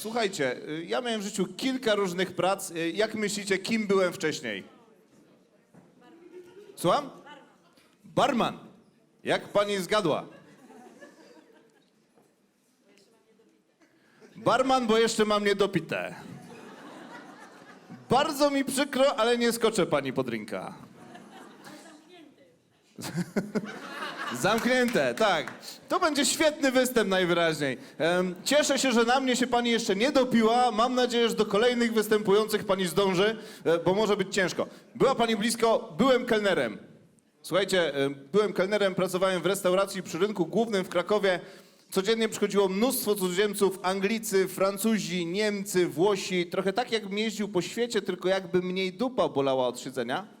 Słuchajcie, y, ja miałem w życiu kilka różnych prac. Y, Jak myślicie, kim byłem wcześniej? Słucham? Barman. Jak pani zgadła? Barman, bo jeszcze mam niedopite. Bardzo mi przykro, ale nie skoczę pani po drinka. Zamknięte, tak. To będzie świetny występ najwyraźniej. Cieszę się, że na mnie się pani jeszcze nie dopiła. Mam nadzieję, że do kolejnych występujących pani zdąży, e, bo może być ciężko. Była pani blisko, byłem kelnerem. Słuchajcie, em, byłem kelnerem, pracowałem w restauracji przy rynku głównym w Krakowie. Codziennie przychodziło mnóstwo cudzoziemców, Anglicy, Francuzi, Niemcy, Włosi. Trochę tak jakbym jeździł po świecie, tylko jakby mniej dupa bolała od siedzenia.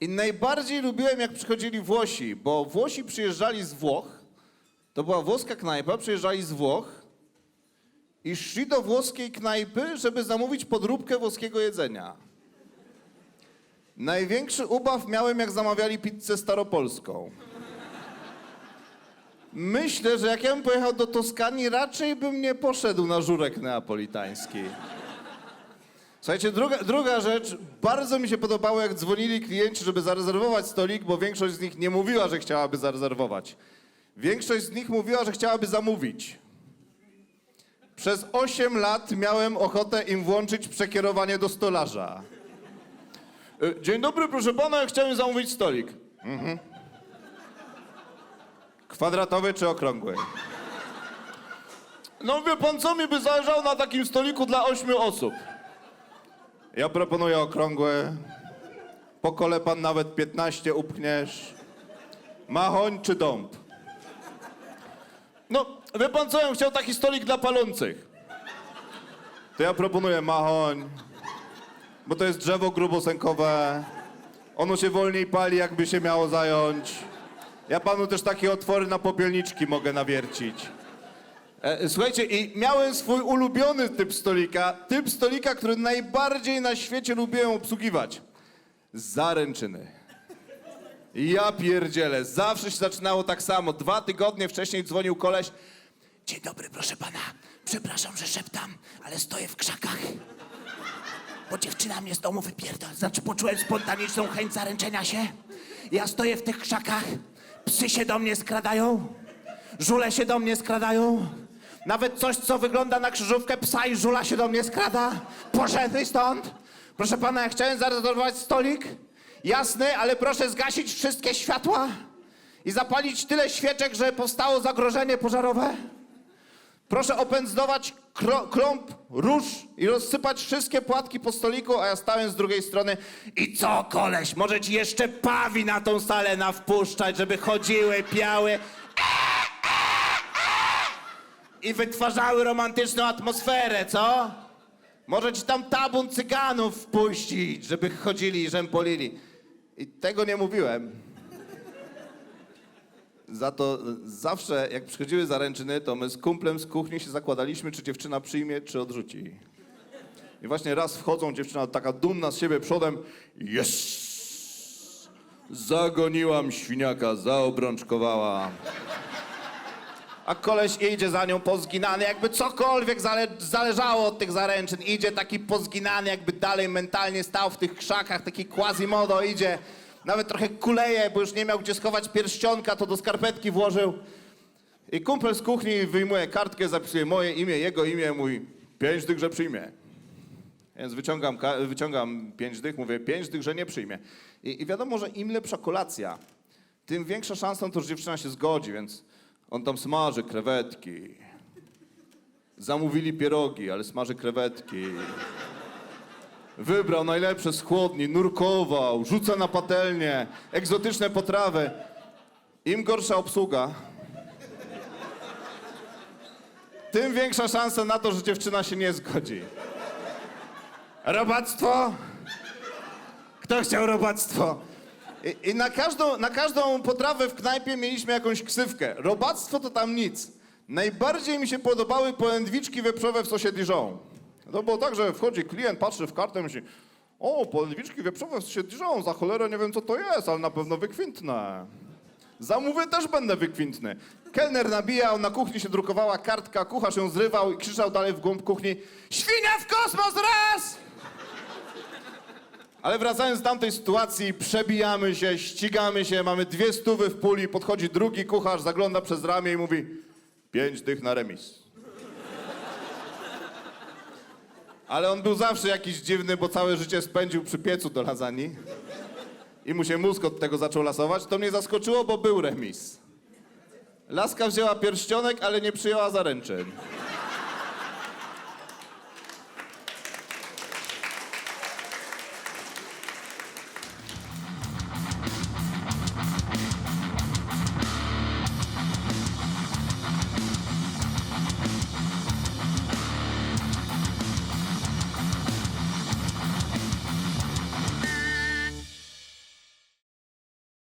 I najbardziej lubiłem, jak przychodzili Włosi, bo Włosi przyjeżdżali z Włoch, to była włoska knajpa, przyjeżdżali z Włoch i szli do włoskiej knajpy, żeby zamówić podróbkę włoskiego jedzenia. Największy ubaw miałem, jak zamawiali pizzę staropolską. Myślę, że jak ja bym pojechał do Toskanii, raczej bym nie poszedł na żurek neapolitański. Słuchajcie, druga, druga rzecz, bardzo mi się podobało, jak dzwonili klienci, żeby zarezerwować stolik, bo większość z nich nie mówiła, że chciałaby zarezerwować. Większość z nich mówiła, że chciałaby zamówić. Przez 8 lat miałem ochotę im włączyć przekierowanie do stolarza. E, Dzień dobry, proszę pana, ja chciałem zamówić stolik. Mhm. Kwadratowy czy okrągły? No wie pan, co mi by zależało na takim stoliku dla ośmiu osób? Ja proponuję okrągłe. Po kole pan nawet 15 upchniesz. Machoń czy dąb? No, wie pan co, ja bym chciał taki stolik dla palących. To ja proponuję machoń, bo to jest drzewo grubosękowe. Ono się wolniej pali, jakby się miało zająć. Ja panu też takie otwory na popielniczki mogę nawiercić. E, Słuchajcie, i miałem swój ulubiony typ stolika, typ stolika, który najbardziej na świecie lubiłem obsługiwać. Zaręczyny. Ja pierdzielę, zawsze się zaczynało tak samo. Dwa tygodnie wcześniej dzwonił koleś. Dzień dobry, proszę pana. Przepraszam, że szeptam, ale stoję w krzakach. Bo dziewczyna mnie z domu wypierdol. Znaczy, poczułem spontaniczną chęć zaręczenia się. Ja stoję w tych krzakach, psy się do mnie skradają, żule się do mnie skradają. Nawet coś, co wygląda na krzyżówkę psa i żula się do mnie skrada. Poszedłeś stąd. Proszę pana, ja chciałem zarezerwować stolik. Jasny, ale proszę zgasić wszystkie światła i zapalić tyle świeczek, że powstało zagrożenie pożarowe. Proszę opędzlować kląb róż i rozsypać wszystkie płatki po stoliku, a ja stałem z drugiej strony. I co, koleś, może ci jeszcze pawi na tą salę nawpuszczać, żeby chodziły, piały i wytwarzały romantyczną atmosferę, co? Może ci tam tabun cyganów wpuścić, żeby chodzili i rzępolili. I tego nie mówiłem. Za to zawsze, jak przychodziły zaręczyny, to my z kumplem z kuchni się zakładaliśmy, czy dziewczyna przyjmie, czy odrzuci. I właśnie raz wchodzą, dziewczyna taka dumna z siebie przodem. Yes! Zagoniłam świniaka, zaobrączkowała. A koleś idzie za nią pozginany, jakby cokolwiek zale zależało od tych zaręczyn. Idzie taki pozginany, jakby dalej mentalnie stał w tych krzakach, taki quasimodo idzie. Nawet trochę kuleje, bo już nie miał gdzie schować pierścionka, to do skarpetki włożył. I kumpel z kuchni wyjmuje kartkę, zapisuje moje imię, jego imię, mój pięć dych, że przyjmie. Więc wyciągam, wyciągam pięć dych, mówię pięć dych, że nie przyjmie. I, I wiadomo, że im lepsza kolacja, tym większa szansa to, że dziewczyna się zgodzi, więc on tam smaży krewetki. Zamówili pierogi, ale smaży krewetki. Wybrał najlepsze z chłodni, nurkował, rzuca na patelnię, egzotyczne potrawy. Im gorsza obsługa, tym większa szansa na to, że dziewczyna się nie zgodzi. Robactwo? Kto chciał robactwo? I, i na, każdą, na każdą potrawę w knajpie mieliśmy jakąś ksywkę. Robactwo to tam nic. Najbardziej mi się podobały polędwiczki wieprzowe w sosie Dijon. To było tak, że wchodzi klient, patrzy w kartę i myśli o, polędwiczki wieprzowe w sosie Dijon, za cholerę nie wiem co to jest, ale na pewno wykwintne. Zamówię też będę wykwintny. Kelner nabijał, na kuchni się drukowała kartka, kucharz ją zrywał i krzyczał dalej w głąb kuchni Świnia w kosmos raz! Ale wracając z tamtej sytuacji, przebijamy się, ścigamy się, mamy dwie stówy w puli, podchodzi drugi kucharz, zagląda przez ramię i mówi pięć dych na remis. Ale on był zawsze jakiś dziwny, bo całe życie spędził przy piecu do lasagne. I mu się mózg od tego zaczął lasować. To mnie zaskoczyło, bo był remis. Laska wzięła pierścionek, ale nie przyjęła zaręczyn.